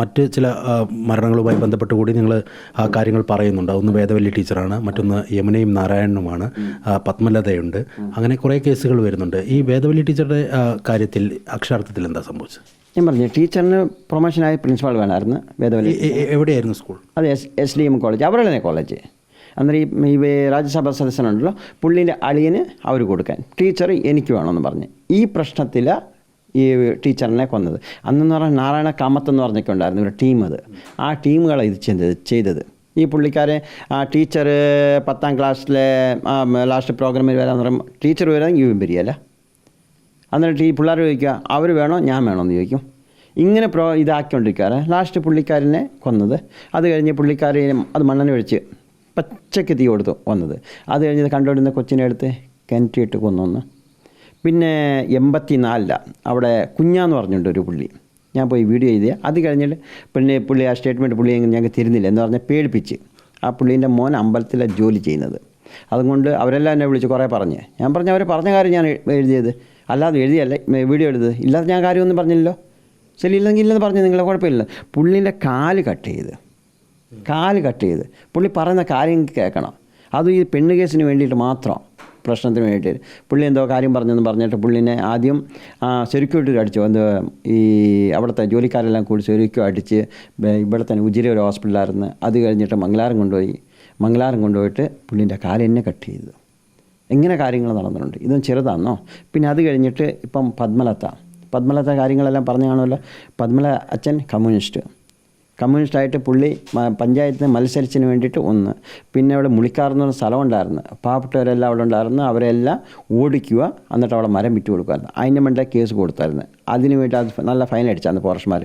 മറ്റ് ചില മരണങ്ങളുമായി ബന്ധപ്പെട്ട് കൂടി നിങ്ങൾ ആ കാര്യങ്ങൾ പറയുന്നുണ്ട്. ഒന്ന് വേദവല്ലി ടീച്ചറാണ്. മറ്റൊന്ന് യമുനയും നാരായണനുമാണ്. പത്മലതയുണ്ട്. അങ്ങനെ കുറേ കേസുകൾ വരുന്നുണ്ട്. ഈ വേദവല്ലി ടീച്ചറുടെ കാര്യത്തിൽ അക്ഷരാർത്ഥത്തിൽ എന്താ സംഭവിച്ചത്? ഞാൻ പറഞ്ഞു ടീച്ചറിന് പ്രൊമോഷനായി പ്രിൻസിപ്പാൾ വേണമായിരുന്നു വേദവല്ലി. എവിടെയായിരുന്നു സ്കൂൾ അതെ S S D M college അവരുടെ തന്നെ കോളേജ് അന്നേരം ഈ ഈ രാജ്യസഭാ സദസ്യനുണ്ടല്ലോ പുള്ളീന്റെ അളിയന് അവർ കൊടുക്കാൻ ടീച്ചർ എനിക്ക് വേണമെന്ന് പറഞ്ഞ്. ഈ പ്രശ്നത്തിൽ ഈ ടീച്ചറിനെ കൊന്നത്. അന്നെന്ന് പറഞ്ഞാൽ നാരായണ കാമത്ത് എന്ന് പറഞ്ഞൊക്കെ ഉണ്ടായിരുന്നു ഒരു ടീം അത്. ആ ടീമുകളെ ഇത് ചെയ്തത് ചെയ്തത്. ഈ പുള്ളിക്കാരെ ആ ടീച്ചർ പത്താം ക്ലാസ്സിലെ ലാസ്റ്റ് പ്രോഗ്രാമിൽ വരാമെന്ന് പറയുമ്പോൾ ടീച്ചർ വരാമെങ്കിൽ ഇവൻ പിരിയല്ല. എന്നിട്ട് ഈ പിള്ളേർ ചോദിക്കുക അവർ വേണോ? ഞാൻ വേണോ എന്ന് ചോദിക്കും. ഇങ്ങനെ പ്രോ ഇതാക്കിക്കൊണ്ടിരിക്കാറ് ലാസ്റ്റ് പുള്ളിക്കാരനെ കൊന്നത്. അത് കഴിഞ്ഞ് പുള്ളിക്കാരെ അത് മണ്ണനെ ഒഴിച്ച് പച്ചക്ക് തീ കൊടുത്തു വന്നത് അത് കഴിഞ്ഞ് കണ്ടുകൊണ്ടിരുന്ന കൊച്ചിനെ എടുത്ത് കിണറ്റിയിട്ട് കൊന്നൊന്ന് പിന്നെ എൺപത്തി നാലിലാണ് അവിടെ കുഞ്ഞാന്ന് പറഞ്ഞിട്ടുണ്ട് ഒരു പുള്ളി. ഞാൻ പോയി വീഡിയോ ചെയ്തേ അത് കഴിഞ്ഞിട്ട് പിന്നെ പുള്ളി ആ സ്റ്റേറ്റ്മെന്റ് പുള്ളി ഞങ്ങൾക്ക് തരുന്നില്ല എന്ന് പറഞ്ഞാൽ പേടിപ്പിച്ച് ആ പുള്ളീന്റെ മോൻ അമ്പലത്തിലാണ് ജോലി ചെയ്യുന്നത്. അതുകൊണ്ട് അവരെല്ലാം എന്നെ വിളിച്ച് കുറേ പറഞ്ഞ്. ഞാൻ പറഞ്ഞ അവർ പറഞ്ഞ കാര്യം ഞാൻ എഴുതിയത്. അല്ലാതെ എഴുതിയല്ല വീഡിയോ എടുത്തത്. ഇല്ലാതെ ഞാൻ കാര്യമൊന്നും പറഞ്ഞില്ലല്ലോ. ശരി ഇല്ലെങ്കിൽ ഇല്ലെന്ന് പറഞ്ഞു നിങ്ങളെ കുഴപ്പമില്ല പുള്ളീന്റെ കാൽ കട്ട് ചെയ്ത്. കാൽ കട്ട് ചെയ്ത്. പുള്ളി പറയുന്ന കാര്യം കേൾക്കണം. അതും ഈ പെണ്ണ് കേസിന് വേണ്ടിയിട്ട് മാത്രം. പ്രശ്നത്തിന് വേണ്ടിയിട്ട്. പുള്ളി എന്തോ കാര്യം പറഞ്ഞെന്ന് പറഞ്ഞിട്ട് പുള്ളിനെ ആദ്യം ശരിക്കും അടിച്ചു. എന്ത് ഈ അവിടുത്തെ ജോലിക്കാരെല്ലാം കൂടി ശരിക്കും അടിച്ച് ഇവിടെ തന്നെ ഉജിര ഒരു ഹോസ്പിറ്റലായിരുന്നു. അത് കഴിഞ്ഞിട്ട് മംഗലാരം കൊണ്ടുപോയി. മംഗലാരം കൊണ്ടുപോയിട്ട് പുള്ളിന്റെ കാലെന്നെ കട്ട് ചെയ്തു. എങ്ങനെ കാര്യങ്ങൾ നടന്നിട്ടുണ്ട്. ഇതും ചെറുതാണോ പിന്നെ അത് കഴിഞ്ഞിട്ട് ഇപ്പം പത്മലത്ത പത്മലത്ത കാര്യങ്ങളെല്ലാം പറഞ്ഞു കാണുമല്ലോ. പത്മല അച്ഛൻ കമ്മ്യൂണിസ്റ്റ്. കമ്മ്യൂണിസ്റ്റായിട്ട് പുള്ളി പഞ്ചായത്തിന് മത്സരിച്ചതിന് വേണ്ടിയിട്ട് ഒന്ന്. പിന്നെ അവിടെ മുളിക്കാർ എന്ന് പറഞ്ഞ സ്ഥലം ഉണ്ടായിരുന്നു പാവപ്പെട്ടവരെല്ലാം അവിടെ ഉണ്ടായിരുന്നു. അവരെല്ലാം ഓടിക്കുക എന്നിട്ട് അവിടെ മരം വിറ്റ് കൊടുക്കുമായിരുന്നു. അതിന്റെ മണ്ടേ കേസ് കൊടുത്തായിരുന്നു. അതിന് വേണ്ടി അത് നല്ല ഫൈൻ അടിച്ചായിരുന്നു ഫോറസ്റ്റ്മാർ